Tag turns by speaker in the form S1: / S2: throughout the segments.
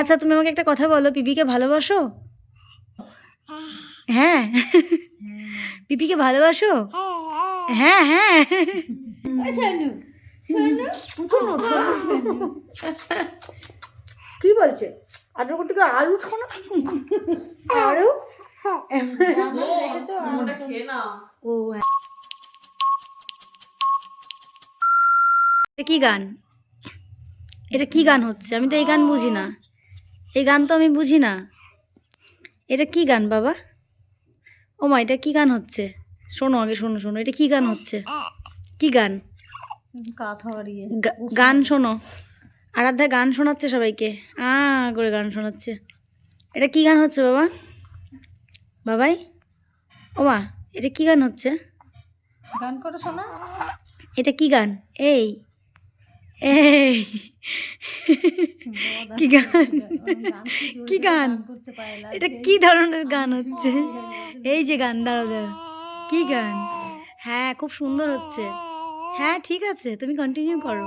S1: আচ্ছা তুমি আমাকে একটা কথা বলো পিপিকে ভালোবাসো? হ্যাঁ। পিপিকে ভালোবাসো? হ্যাঁ হ্যাঁ। কি বলছে? আদ্র করতে আলু শোনো আলু ও হ্যাঁ। এটা কি গান? এটা কি গান হচ্ছে? আমি তো এই গান বুঝি না। এই গান তো আমি বুঝি না। এটা কি গান বাবা? ও মা এটা কি গান হচ্ছে? শোনো আগে শোনো শোনো এটা কি গান হচ্ছে? কি গান? গান শোনো। আরাধ্যা গান শোনাচ্ছে সবাইকে। আ করে গান শোনাচ্ছে। এটা কি গান হচ্ছে বাবা? বাবাই? ও মা এটা কি গান হচ্ছে?
S2: গান করে শোনা।
S1: এটা কি গান? এই। এই। কি গান? কি গান? এটা কি ধরনের গান হচ্ছে? এই যে গান দাঁড়ো দাঁড়ো কি গান? হ্যাঁ খুব সুন্দর হচ্ছে। হ্যাঁ ঠিক আছে তুমি কন্টিনিউ করো।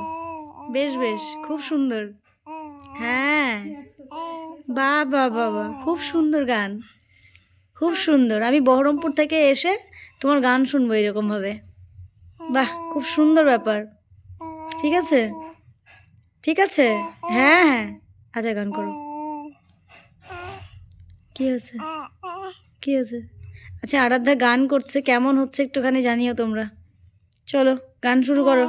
S1: বেশ বেশ খুব সুন্দর। হ্যাঁ। বা বা বাবা খুব সুন্দর গান। খুব সুন্দর। আমি বহরমপুর থেকে এসে তোমার গান শুনব এরকমভাবে বাহ খুব সুন্দর ব্যাপার। ঠিক আছে? ঠিক আছে? হ্যাঁ হ্যাঁ। আচ্ছা গান করো। কি আছে? কি আছে? আচ্ছা আরাধ্যা গান করছে। কেমন হচ্ছে একটুখানি জানিও তোমরা। চলো, গান শুরু করো।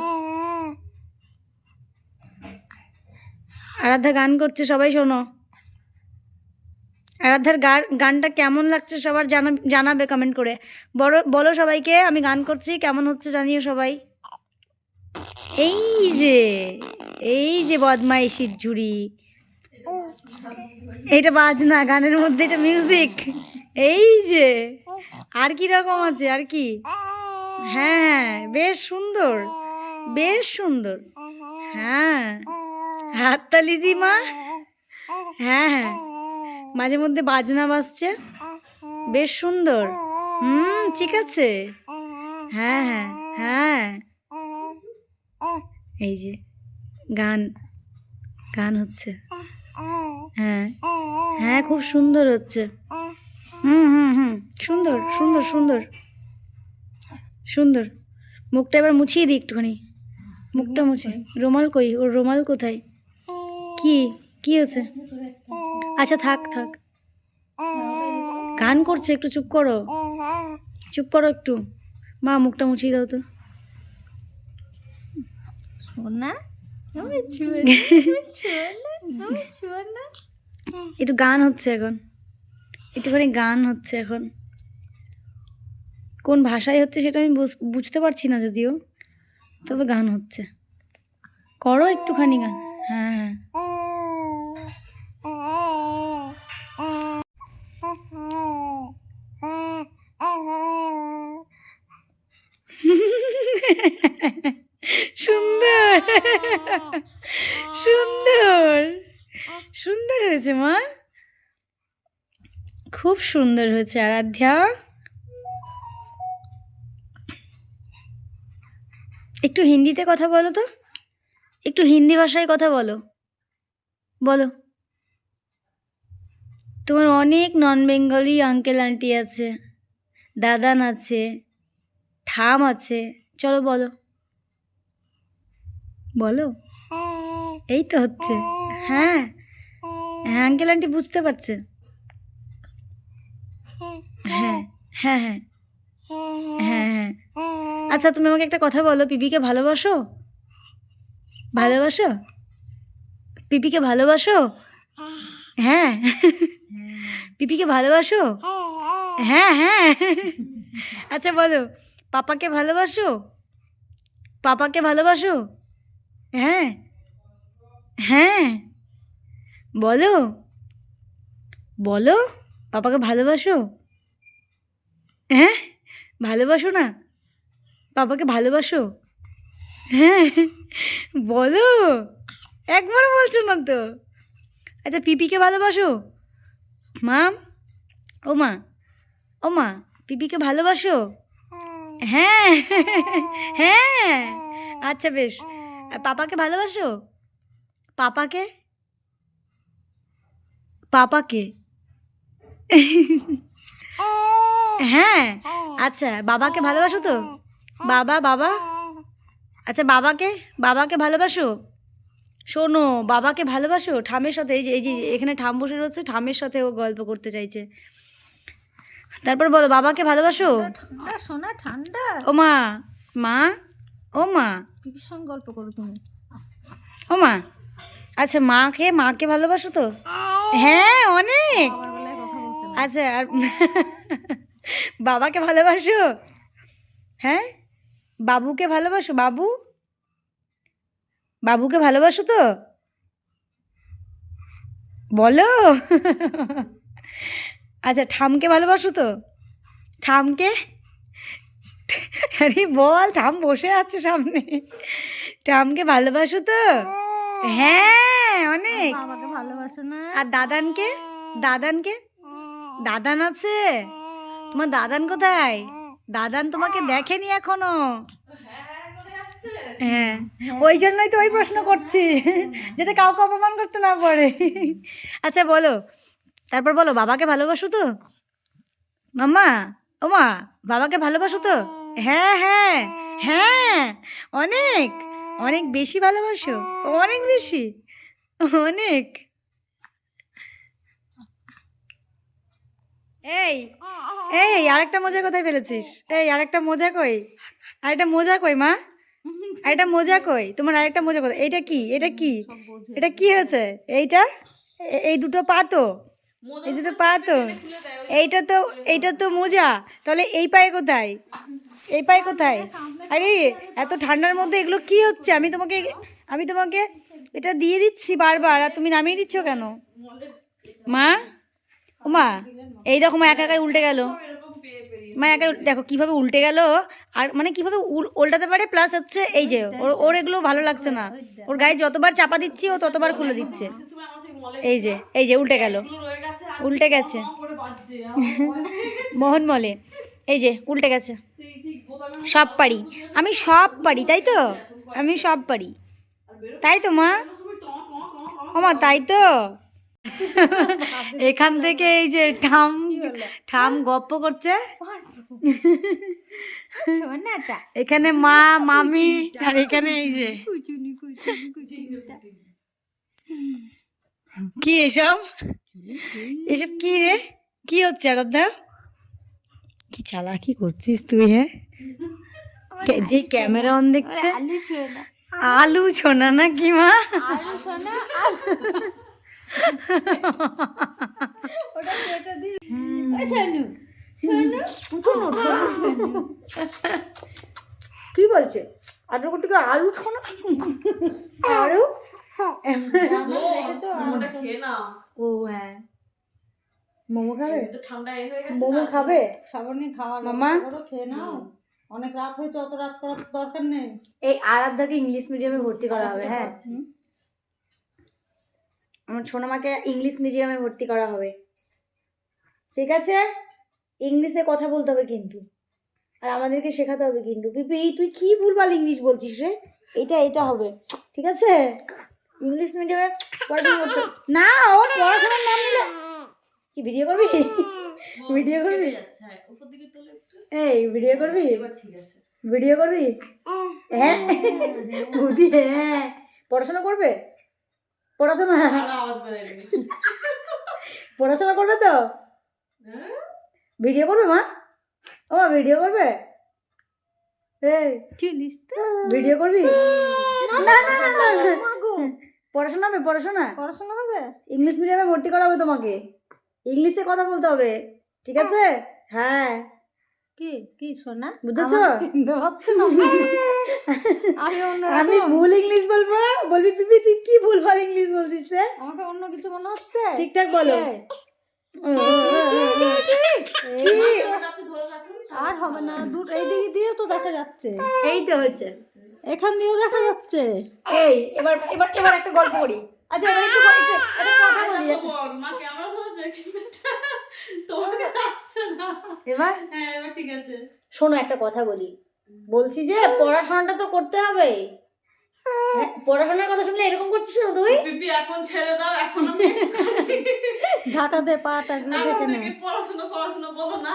S1: আরাধ্যা গান করছে, সবাই শোনো। আরাধ্যার গান গানটা কেমন লাগছে সবার জানা, জানাবে কমেন্ট করে। বলো বলো সবাইকে, আমি গান করছি। কেমন হচ্ছে জানিও সবাই। এই যে এই যে বদমাইশির ঝুড়ি। এটা বাজনা, গানের মধ্যে এটা মিউজিক এই যে, আর কি রকম আছে, আর কি? হ্যাঁ হ্যাঁ বেশ সুন্দর বেশ সুন্দর। হ্যাঁ হাততালি দি মা। হ্যাঁ হ্যাঁ মাঝে মধ্যে বাজনা বাজছে। বেশ সুন্দর। হুম, ঠিক আছে। হ্যাঁ হ্যাঁ হ্যাঁ। এই যে, গান গান হচ্ছে। হ্যাঁ। হ্যাঁ খুব সুন্দর হচ্ছে। হুম হুম হুম, সুন্দর সুন্দর সুন্দর। সুন্দর। মুখটা এবার মুছিয়ে দিই একটুখানি। মুখটা মুছে। রুমাল কই? ওর রুমাল কোথায়? কি? কি হচ্ছে? আচ্ছা থাক থাক। গান করছে, একটু চুপ করো। চুপ করো একটু। মা, মুখটা মুছিয়ে দাও তো।
S2: শোনা
S1: একটু গান হচ্ছে এখন। একটুখানি গান হচ্ছে এখন। কোন ভাষায় হচ্ছে সেটা আমি বুঝ- বুঝতে পারছি না যদিও। তবে গান হচ্ছে। করো একটুখানি গান। হ্যাঁ হ্যাঁ। সুন্দর। সুন্দর। সুন্দর হয়েছে মা। খুব সুন্দর হয়েছে আরাধ্যা। একটু হিন্দিতে কথা বলো তো। একটু হিন্দি ভাষায় কথা বলো। বলো। তোমার অনেক নন বেঙ্গলি আঙ্কেল আন্টি আছে। দাদান আছে। ঠাম আছে। চলো বলো। বলো? এই তো হচ্ছে। হ্যাঁ। হ্যাঁ আঙ্কেল আন্টি বুঝতে পারছে। হ্যাঁ হ্যাঁ হ্যাঁ। হ্যাঁ হ্যাঁ। আচ্ছা তুমি আমাকে একটা কথা বলো। পিপিকে ভালোবাসো? ভালোবাসো? পিপিকে ভালোবাসো? হ্যাঁ। পিপিকে ভালোবাসো? হ্যাঁ হ্যাঁ। আচ্ছা বলো। পাপাকে ভালোবাসো? পাপাকে ভালোবাসো? হ্যাঁ হ্যাঁ। বলো বলো, পাপাকে ভালোবাসো? হ্যাঁ ভালোবাসো না, পাপাকে ভালোবাসো? হ্যাঁ বলো, একবারও বলছো না তো। আচ্ছা পিপিকে ভালোবাসো? মাম, ও মা ও মা, পিপিকে ভালোবাসো? হ্যাঁ হ্যাঁ আচ্ছা বেশ। আর পাপাকে ভালোবাসো? পাপাকে? পাপাকে? হ্যাঁ আচ্ছা বাবাকে ভালোবাসো তো? বাবা বাবা? আচ্ছা বাবাকে? বাবাকে ভালোবাসো? শোনো বাবাকে ভালোবাসো? ঠামের সাথে এই যে এই যে এখানে ঠাম বসে রয়েছে ঠামের সাথে ও গল্প করতে চাইছে। তারপর বলো বাবাকে ভালোবাসো?
S2: ঠান্ডা সোনা ঠান্ডা।
S1: ও মা মা? ও মা
S2: পিপির সঙ্গে গল্প করো তুমি।
S1: ও মা আচ্ছা মাকে মাকে ভালোবাসো তো? হ্যাঁ অনেক। আচ্ছা আর বাবাকে ভালোবাসো? হ্যাঁ? বাবুকে ভালোবাসো? বাবু? বাবুকে ভালোবাসো তো? বলো। আচ্ছা ঠামকে ভালোবাসো তো? ঠামকে? আরে বল ঠাম বসে আছে সামনে। ঠামকে ভালোবাসো তো। হ্যাঁ অনেক।
S2: আমাকে ভালোবাসো না।
S1: আর দাদানকে? দাদানকে? দাদান আছে? তোমার দাদান কোথায়? দাদান তোমাকে দেখেনি এখনও। হ্যাঁ ওই জন্যই তো ওই প্রশ্ন করছি যাতে কাউকে অপমান করতে না পারে। আচ্ছা বলো। তারপর বলো বাবাকে ভালোবাসো তো? মাম্মা? ও মা বাবাকে ভালোবাসো তো? হ্যাঁ হ্যাঁ হ্যাঁ অনেক অনেক বেশি ভালোবাসো অনেক বেশি অনেক। এই এই আরেকটা মোজা কোথায় ফেলেছিস? এই আরেকটা মোজা কই? আরেকটা মোজা কই মা? আরেকটা মোজা কই? তোমার আরেকটা মোজা কোথায়? এইটা কি? এটা কি? এটা কি হয়েছে? এইটা? এই দুটো পা তো। এই দুটো পা তো। এইটা তো এইটা তো মোজা। তাহলে এই পায়ে কোথায়? এই পায়ে কোথায়? আরে এত ঠান্ডার মধ্যে এগুলো কি হচ্ছে? আমি তোমাকে আমি তোমাকে এটা দিয়ে দিচ্ছি বারবার আর তুমি নামিয়ে দিচ্ছ কেন? মা? ও মা এই দেখো মা একা একাই উল্টে গেল। মা একা দেখো কীভাবে উল্টে গেল আর মানে কীভাবে উল- উল্টাতে পারে প্লাস হচ্ছে এই যে ওর ওর এগুলো ভালো লাগছে না। ওর গায়ে যতবার চাপা দিচ্ছি ও ততবার খুলে দিচ্ছে। এই যে এই যে উল্টে গেল। উল্টে গেছে। মোহন মলে এই যে উল্টে গেছে। সব পারি। আমি সব পারি তাই তো? আমি সব পারি। তাই তো মা? ও মা তাই তো? এখান থেকে এই যে ঠাম ঠাম গপ্প করছে।
S2: সোনাটা
S1: এখানে মা মামি আর এখানে এই যে। কি এসব? এসব কি রে? কি হচ্ছে আরাধ্যা? কি চালাকি করছিস তুই হ্যাঁ? যে ক্যামেরা অন দেখছে?
S2: আলু
S1: ছোনা। না কি মা?
S2: আলু ওটা কেটে দিস।
S1: কি বলছে? আলু থেকে আলু ছোনা? আলু? ও হ্যাঁ। মোমো খাবে? মোমো খাবে?
S2: সাবনি খাওয়া
S1: মামা?
S2: খেয়ে নাও। অনেক রাত হয়েছে অত রাত করার দরকার নেই।
S1: এই আরাধ্যাকে ইংলিশ মিডিয়ামে ভর্তি করা হবে হ্যাঁ। আমার ছোনামাকে ইংলিশ মিডিয়ামে ভর্তি করা হবে। ঠিক আছে? ইংলিশে কথা বলতে হবে কিন্তু। আর আমাদেরকে শেখাতে হবে কিন্তু। পিপি তুই কি ভুলভাল ইংলিশ বলছিস রে? এটা এটা হবে। ঠিক আছে? ইংলিশ মিডিয়ামে পড়াশোনা করতে না ও পড়াশোনার নাম নিলে। কি ভিডিও করবি? ভিডিও করবি?
S3: হ্যাঁ, উপর দিকে তোলে একটু।
S1: এই ভিডিও করবি?
S3: ঠিক আছে।
S1: ভিডিও করবি? হ্যাঁ? বুদ্ধি হ্যাঁ। পড়াশোনা করবে? পড়াশোনা? পড়াশোনা করবে তো?
S3: হ্যাঁ?
S1: ভিডিও করবে মা? ও মা ভিডিও করবে? এই
S2: তো।
S1: ভিডিও করবি? না না না না পড়াশোনা হবে পড়াশোনা?
S2: পড়াশোনা হবে?
S1: ইংলিশ মিডিয়ামে ভর্তি করা হবে তোমাকে ইংলিশে কথা বলতে হবে ঠিক আছে? হ্যাঁ।
S2: কি কি সোনা?
S1: বুঝেছ?
S2: চিনতে পারছ না? আমি
S1: আমি ভুল ইংলিশ বলব? বলবি পিপি তুই কি ভুলভাল ইংলিশ বলছিস রে?
S2: আমাকে অন্য কিছু মনে হচ্ছে?
S1: ঠিকঠাক বলো
S2: এই,
S1: কি?
S3: ওটা আপনি ধরে রাখুন
S2: আর হবে না দূর এই দিকে দিয়েও তো দেখা যাচ্ছে।
S1: এই তো হচ্ছে
S2: এখান দিয়েও দেখা যাচ্ছে।
S1: এই এবার এবার এবার একটা গল্প করি। আচ্ছা এবার একটু কথা বলি
S3: মা ক্যামেরা ধরেছে তোমাকে আসছে না।
S1: এবার?
S3: হ্যাঁ এবার ঠিক আছে।
S1: শোনো একটা কথা বলি। বলছি যে পড়াশোনাটা তো করতে হবে। হ্যাঁ, পড়াশোনার কথা শুনলে এরকম করছিস না তুই?
S3: পিপি এখন ছেড়ে দাও এখন আমি
S2: ঢাকা দে পাটা
S3: এখন থেকে পড়াশোনা পড়াশোনা বলো না।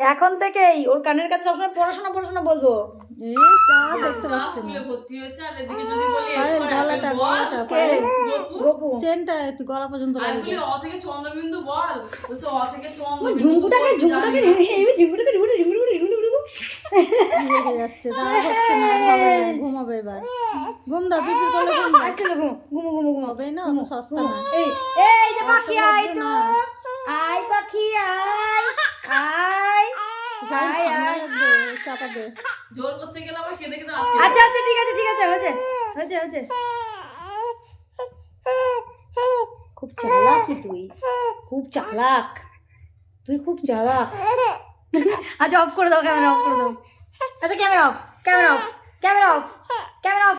S1: এখন থেকেই ওর কানের কাছে সবসময় পড়াশোনা পড়াশোনা বলব।
S2: দেখতে পাচ্ছি
S3: গপু?
S1: গপু।
S2: চেনটা একটু গলা পর্যন্ত
S1: ঝুমকুটাকে ঝুমকুটাকে ঝুমকুটাকে
S2: রেগে যাচ্ছে হচ্ছে না ঘুমাবে এবার। ঘুম দাও পিপির করলে ঘুম দাও।
S1: আচ্ছা ঘুমো ঘুমো ঘুমো ঘুমো।
S2: হবে না অত সস্তা না।
S1: এই এই যে পাখি
S2: অত
S1: আয় তো।
S2: না।
S1: আয়। পাখি
S2: গায়ে
S1: আয়,
S2: ঠান্ডা
S1: আয়।
S2: লাগবে চাপা দে
S3: জোর করতে গেলে আমার কেঁদে কেঁদে
S1: আচ্ছা আচ্ছা ঠিক আছে ঠিক আছে হয়েছে হয়েছে হয়েছে। খুব চালাক তুই খুব চালাক। তুই খুব চালাক। আচ্ছা অফ করে দাও ক্যামেরা অফ করে দাও। আচ্ছা camera off camera off camera off camera off